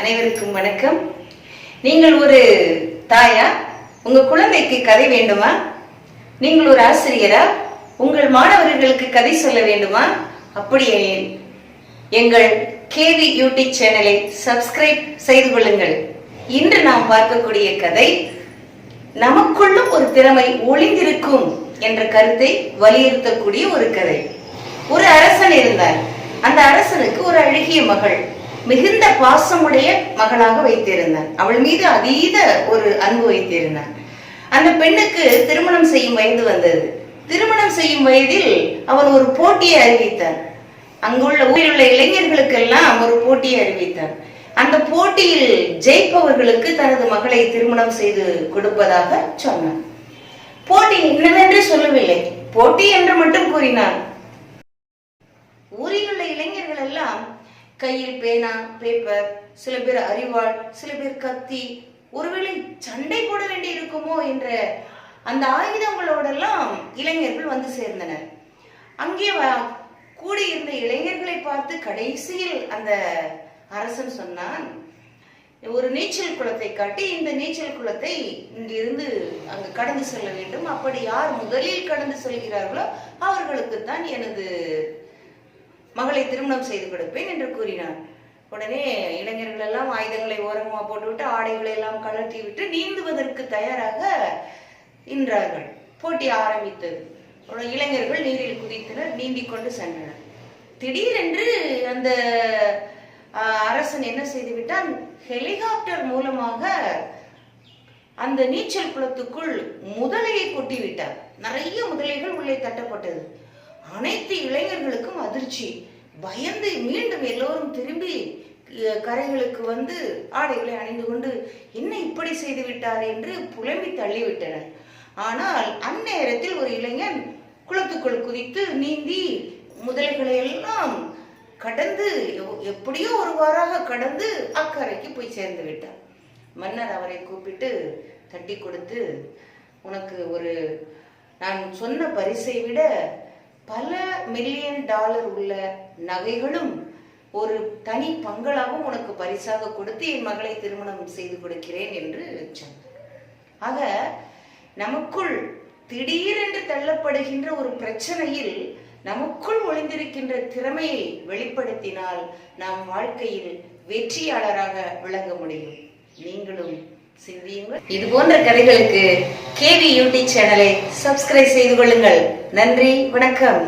அனைவருக்கும் வணக்கம். நீங்கள் ஒரு தாயா? உங்க குழந்தைக்கு கதை வேண்டுமா? நீங்கள் ஒரு ஆசிரியரா? உங்கள் மாணவர்களுக்கு கதை சொல்ல வேண்டுமா? அப்படியே எங்கள் கேவி யூடியூப் சேனலை சப்ஸ்கிரைப் செய்து கொள்ளுங்கள். இன்று நாம் பார்க்கக்கூடிய கதை நமக்குள்ளும் ஒரு திறமை ஒளிந்திருக்கும் என்ற கருத்தை வலியுறுத்தக்கூடிய ஒரு கதை. ஒரு அரசன் இருந்தார். அந்த அரசனுக்கு ஒரு அழகிய மகள். மிகுந்த பாசமுடைய மகளாக வைத்திருந்தான் அவள் மீது அதீத ஒரு அன்பு வைத்திருந்தான் அந்த பெண்ணுக்கு திருமணம் செய்யும் வயது வந்தது. திருமணம் செய்யும் வயதில் அவன் ஒரு போட்டியை அறிவித்தான் அங்குள்ள ஊரில் உள்ள இளைஞர்களுக்கெல்லாம் ஒரு போட்டியை அறிவித்தான் அந்த போட்டியில் ஜெயிப்பவர்களுக்கு தனது மகளை திருமணம் செய்து கொடுப்பதாக சொன்னான் போட்டி என்னவென்று சொல்லவில்லை. போட்டி என்று மட்டும் கூறினான் ஊரில் உள்ள இளைஞர்கள் எல்லாம் கையில் பேனா பேப்பர் சில பேர் அரிவாள் சில பேர் கத்தி. ஒருவேளை சண்டை போட வேண்டி இருக்குமோ என்ற அந்த ஆயுதங்களோடெல்லாம் இளைஞர்கள் வந்து சேர்ந்தனர். அங்கே கூடியிருந்த இளைஞர்களை பார்த்து கடைசியில் அந்த அரசன் சொன்னான் ஒரு நீச்சல் குளத்தை காட்டி இந்த நீச்சல் குளத்தை இங்கிருந்து அங்கு கடந்து செல்ல வேண்டும். அப்படி யார் முதலில் கடந்து செல்கிறார்களோ அவர்களுக்கு தான் எனது மகளை திருமணம் செய்து கொடுப்பேன் என்று கூறினார். உடனே இளைஞர்கள் எல்லாம் ஆயுதங்களை ஓரமாக போட்டுவிட்டு ஆடைகளை எல்லாம் கழட்டி விட்டு நீந்துவதற்கு தயாராக நின்றார்கள். போட்டி ஆரம்பித்தது. உடனே இளைஞர்கள் நீரில் குதித்தனர் நீந்திக் கொண்டு சென்றனர். திடீரென்று அந்த அரசன் என்ன செய்து விட்டான்? ஹெலிகாப்டர் மூலமாக அந்த நீச்சல் குளத்துக்குள் முதலையை கொட்டி விட்டார் நிறைய முதலைகள் உள்ளே தட்டப்பட்டது. அனைத்து இளைஞர்களுக்கும் அதிர்ச்சி. பயந்து மீண்டும் எல்லோரும் திரும்பி கரைகளுக்கு வந்து ஆடைகளை அணிந்து கொண்டு என்ன இப்படி செய்து விட்டார்? என்று புலம்பி தள்ளிவிட்டனர். ஆனால் அந்நேரத்தில் ஒரு இளைஞன் குளத்துக்குள் குதித்து நீந்தி முதலைகளை எல்லாம் கடந்து எப்படியோ ஒரு வாராக கடந்து அக்கறைக்கு போய் சேர்ந்து விட்டார் மன்னர் அவரை கூப்பிட்டு தட்டி கொடுத்து உனக்கு ஒரு நான் சொன்ன பரிசை விட பல மில்லியன் டாலர் உள்ள நகைகளும் ஒரு தனி பங்களாவும் உனக்கு பரிசாக கொடுத்து என் மகளை திருமணம் செய்து கொடுக்கிறேன் என்று சொன்னார். ஆக நமக்குள் திடீரென்று தள்ளப்படுகின்ற ஒரு பிரச்சனையில் நமக்குள் ஒளிந்திருக்கின்ற திறமையை வெளிப்படுத்தினால் நாம் வாழ்க்கையில் வெற்றியாளராக விளங்க முடியும். நீங்களும் சிந்தியுங்கள். இது போன்ற கதைகளுக்கு கேவி யூடியூப் சேனலை சப்ஸ்கிரைப் செய்து கொள்ளுங்கள். நன்றி வணக்கம்.